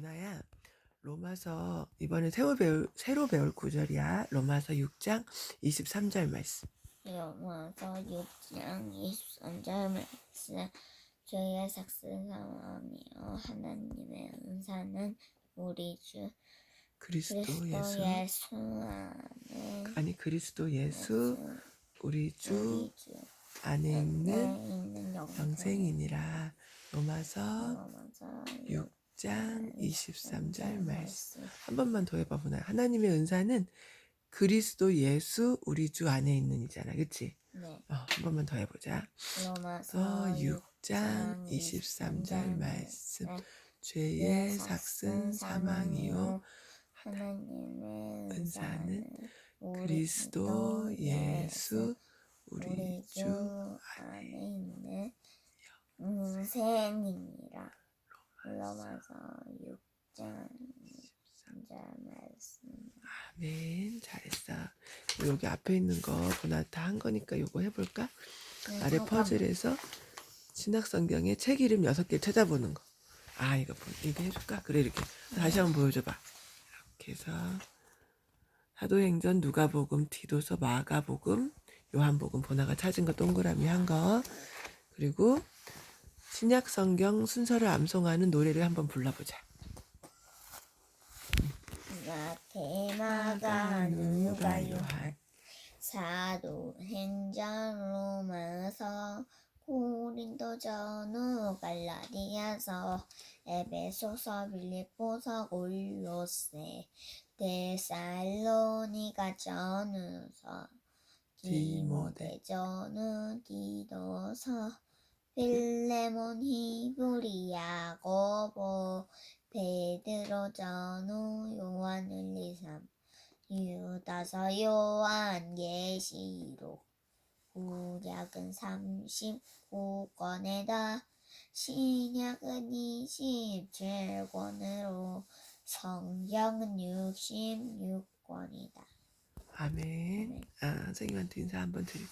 보나야 로마서 이번에 새로 배울 새로 배울 구절이야. 로마서 6장 23절 말씀. 로마서 6장 23절 말씀 주의 삭스사함이요 하나님의 은사는 우리 주 그리스도 그리스도 예수 예수 아니 그리스도 예수 우리 주 우리 주 안에 있는 영생이니라. 로마서 로마서 6 장 23절 말씀. 한 번만 더 해봐 보나. 하나님의 은사는 그리스도 예수 우리 주 안에 있는 이잖아. 그치? 네 어, 한 번만 더 해보자. 로마서 서 6장 23절 말씀. 죄의 삭슨 사망이요 하나님의 은사는 그리스도 예수 우리 주주 안에 있는 은생이니 라 로마서 6장 3절 말씀 아멘 잘했어 여기 앞에 있는 거 보나 다 한 거니까 요거 해볼까? 네, 아래 퍼즐에서 신학 성경의 책 이름 여섯 개 찾아보는 거. 아 이거 보, 이거 해줄까? 그래 이렇게 다시 한번 보여줘봐. 이렇게 해서 사도행전 누가복음 디도서 마가복음 요한복음 보나가 찾은 거 동그라미 한 거. 그리고 신약 성경 순서를 암송하는 노래를 한번 불러보자. 마테마가 누가 요한 사도행전 로마서 고린도 전후 갈라디아서 에베소서 빌립보서 골로새 데살로니가 전후서 디모데 전후 디도서 빌레몬 히브리 야고보 베드로 전후 요한을 리삼 유다서 요한 계시록 구약은 39권에다 신약은 27권으로 성경은 66권이다. 아멘. 아 선생님한테 인사 한번 드리고.